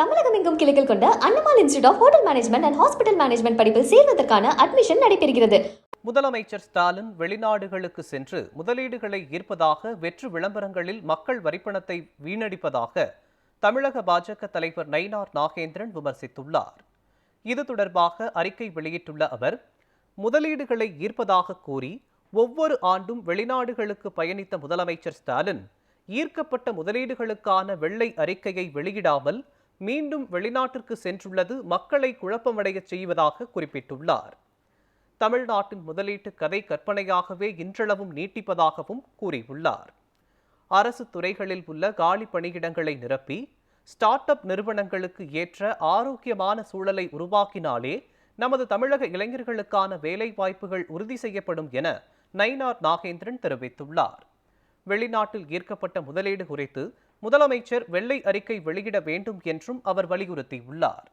தமிழகம் எங்கும் கிளைகள் கொண்ட Annamalai institute of hotel management and hospital management படிப்பில் சேர்வதற்கான அட்மிஷன் நடைபெறுகிறது. முதலமைச்சர் ஸ்டாலின் வெளிநாடுகளுக்கு சென்று முதலீடுகளை ஈர்ப்பதாக வெற்று விளம்பரங்களில் மக்கள் வரிப்பணத்தை வீணடிப்பதாக தமிழக பாஜக தலைவர் நயினார் நாகேந்திரன் விமர்சித்துள்ளார். இது தொடர்பாக அறிக்கை வெளியிட்டுள்ள அவர் முதலீடுகளை ஈர்ப்பதாக கூறி ஒவ்வொரு ஆண்டும் வெளிநாடுகளுக்கு பயணித்த முதலமைச்சர் ஸ்டாலின் ஈர்க்கப்பட்ட முதலீடுகளுக்கான வெள்ளை அறிக்கையை வெளியிடாமல் மீண்டும் வெளிநாட்டிற்கு சென்றுள்ளது மக்களை குழப்பமடையச் செய்வதாக குறிப்பிட்டுள்ளார். தமிழ்நாட்டின் முதலீட்டு கதை கற்பனையாகவே இன்றளவும் நீட்டிப்பதாகவும் கூறியுள்ளார். அரசு துறைகளில் உள்ள காலி பணியிடங்களை நிரப்பி ஸ்டார்ட் அப் நிறுவனங்களுக்கு ஏற்ற ஆரோக்கியமான சூழலை உருவாக்கினாலே நமது தமிழக இளைஞர்களுக்கான வேலைவாய்ப்புகள் உறுதி செய்யப்படும் என நயினார் நாகேந்திரன் தெரிவித்துள்ளார். வெளிநாட்டில் ஈர்க்கப்பட்ட முதலீடு குறித்து முதலமைச்சர் வெள்ளை அறிக்கை வெளியிட வேண்டும் என்றும் அவர் வலியுறுத்தியுள்ளார்.